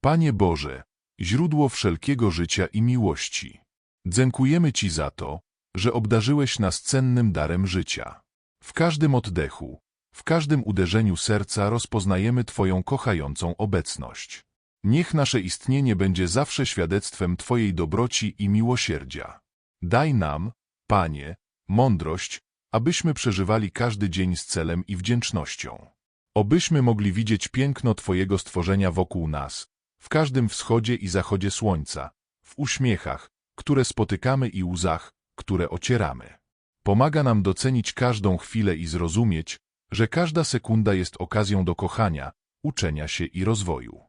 Panie Boże, źródło wszelkiego życia i miłości. Dziękujemy Ci za to, że obdarzyłeś nas cennym darem życia. W każdym oddechu, w każdym uderzeniu serca rozpoznajemy Twoją kochającą obecność. Niech nasze istnienie będzie zawsze świadectwem Twojej dobroci i miłosierdzia. Daj nam, Panie, mądrość, abyśmy przeżywali każdy dzień z celem i wdzięcznością. Obyśmy mogli widzieć piękno Twojego stworzenia wokół nas, w każdym wschodzie i zachodzie słońca, w uśmiechach, które spotykamy i łzach, które ocieramy. Pomaga nam docenić każdą chwilę i zrozumieć, że każda sekunda jest okazją do kochania, uczenia się i rozwoju.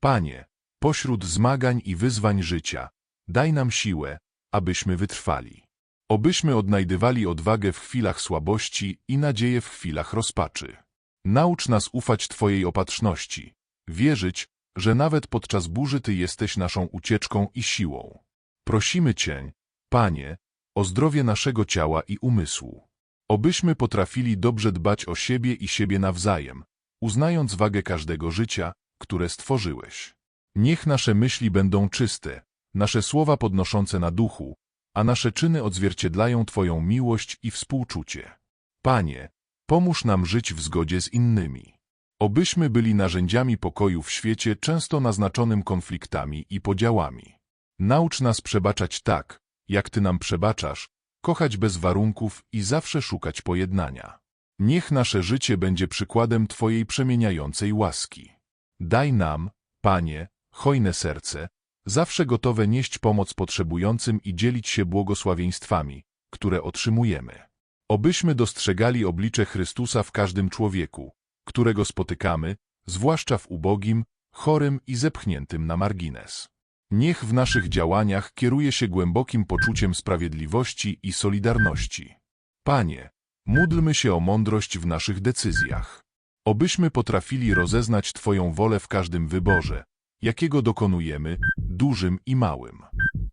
Panie, pośród zmagań i wyzwań życia, daj nam siłę, abyśmy wytrwali. Obyśmy odnajdywali odwagę w chwilach słabości i nadzieję w chwilach rozpaczy. Naucz nas ufać Twojej opatrzności, wierzyć, że nawet podczas burzy Ty jesteś naszą ucieczką i siłą. Prosimy Cię, Panie, o zdrowie naszego ciała i umysłu. Obyśmy potrafili dobrze dbać o siebie i siebie nawzajem, uznając wagę każdego życia, które stworzyłeś. Niech nasze myśli będą czyste, nasze słowa podnoszące na duchu, a nasze czyny odzwierciedlają Twoją miłość i współczucie. Panie, pomóż nam żyć w zgodzie z innymi. Obyśmy byli narzędziami pokoju w świecie często naznaczonym konfliktami i podziałami. Naucz nas przebaczać tak, jak Ty nam przebaczasz, kochać bez warunków i zawsze szukać pojednania. Niech nasze życie będzie przykładem Twojej przemieniającej łaski. Daj nam, Panie, hojne serce, zawsze gotowe nieść pomoc potrzebującym i dzielić się błogosławieństwami, które otrzymujemy. Obyśmy dostrzegali oblicze Chrystusa w każdym człowieku, którego spotykamy, zwłaszcza w ubogim, chorym i zepchniętym na margines. Niech w naszych działaniach kieruje się głębokim poczuciem sprawiedliwości i solidarności. Panie, módlmy się o mądrość w naszych decyzjach. Obyśmy potrafili rozeznać Twoją wolę w każdym wyborze, jakiego dokonujemy, dużym i małym.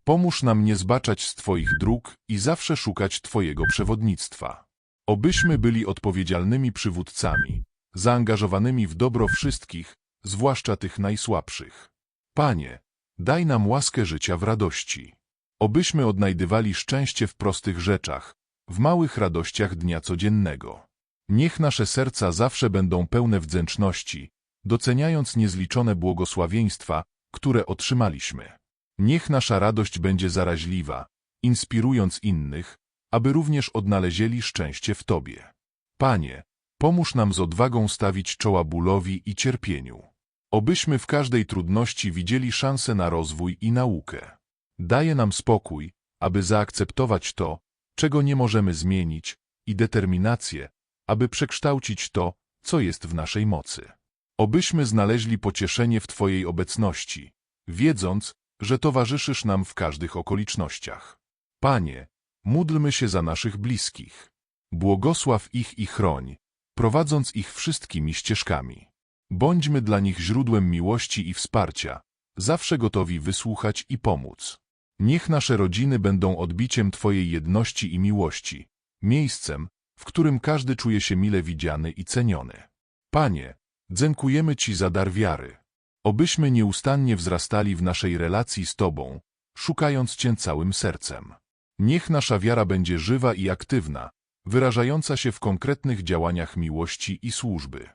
Pomóż nam nie zbaczać z Twoich dróg i zawsze szukać Twojego przewodnictwa. Obyśmy byli odpowiedzialnymi przywódcami, zaangażowanymi w dobro wszystkich, zwłaszcza tych najsłabszych. Panie, daj nam łaskę życia w radości. Obyśmy odnajdywali szczęście w prostych rzeczach, w małych radościach dnia codziennego. Niech nasze serca zawsze będą pełne wdzięczności, doceniając niezliczone błogosławieństwa, które otrzymaliśmy. Niech nasza radość będzie zaraźliwa, inspirując innych, aby również odnalezieli szczęście w Tobie. Panie, pomóż nam z odwagą stawić czoła bólowi i cierpieniu. Obyśmy w każdej trudności widzieli szansę na rozwój i naukę. Daje nam spokój, aby zaakceptować to, czego nie możemy zmienić, i determinację, aby przekształcić to, co jest w naszej mocy. Obyśmy znaleźli pocieszenie w Twojej obecności, wiedząc, że towarzyszysz nam w każdych okolicznościach. Panie, módlmy się za naszych bliskich. Błogosław ich i chroń, prowadząc ich wszystkimi ścieżkami. Bądźmy dla nich źródłem miłości i wsparcia, zawsze gotowi wysłuchać i pomóc. Niech nasze rodziny będą odbiciem Twojej jedności i miłości, miejscem, w którym każdy czuje się mile widziany i ceniony. Panie, dziękujemy Ci za dar wiary. Obyśmy nieustannie wzrastali w naszej relacji z Tobą, szukając Cię całym sercem. Niech nasza wiara będzie żywa i aktywna, wyrażająca się w konkretnych działaniach miłości i służby.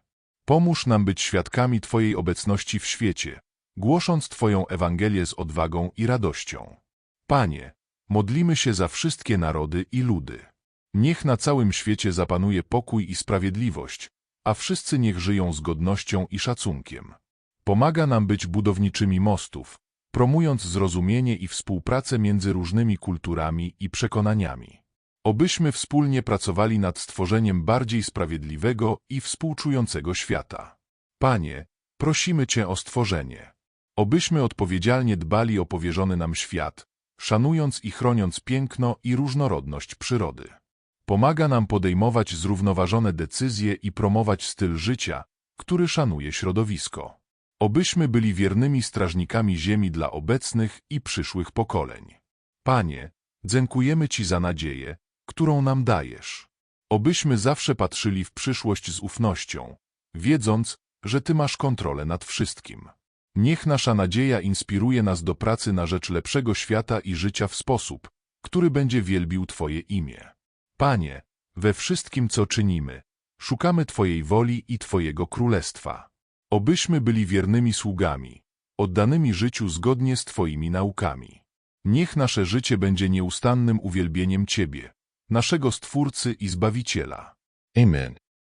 Pomóż nam być świadkami Twojej obecności w świecie, głosząc Twoją Ewangelię z odwagą i radością. Panie, modlimy się za wszystkie narody i ludy. Niech na całym świecie zapanuje pokój i sprawiedliwość, a wszyscy niech żyją z godnością i szacunkiem. Pomaga nam być budowniczymi mostów, promując zrozumienie i współpracę między różnymi kulturami i przekonaniami. Obyśmy wspólnie pracowali nad stworzeniem bardziej sprawiedliwego i współczującego świata. Panie, prosimy Cię o stworzenie. Obyśmy odpowiedzialnie dbali o powierzony nam świat, szanując i chroniąc piękno i różnorodność przyrody. Pomaga nam podejmować zrównoważone decyzje i promować styl życia, który szanuje środowisko. Obyśmy byli wiernymi strażnikami ziemi dla obecnych i przyszłych pokoleń. Panie, dziękujemy Ci za nadzieję, którą nam dajesz. Obyśmy zawsze patrzyli w przyszłość z ufnością, wiedząc, że Ty masz kontrolę nad wszystkim. Niech nasza nadzieja inspiruje nas do pracy na rzecz lepszego świata i życia w sposób, który będzie wielbił Twoje imię. Panie, we wszystkim co czynimy, szukamy Twojej woli i Twojego królestwa. Obyśmy byli wiernymi sługami, oddanymi życiu zgodnie z Twoimi naukami. Niech nasze życie będzie nieustannym uwielbieniem Ciebie, naszego Stwórcy i Zbawiciela. Amen.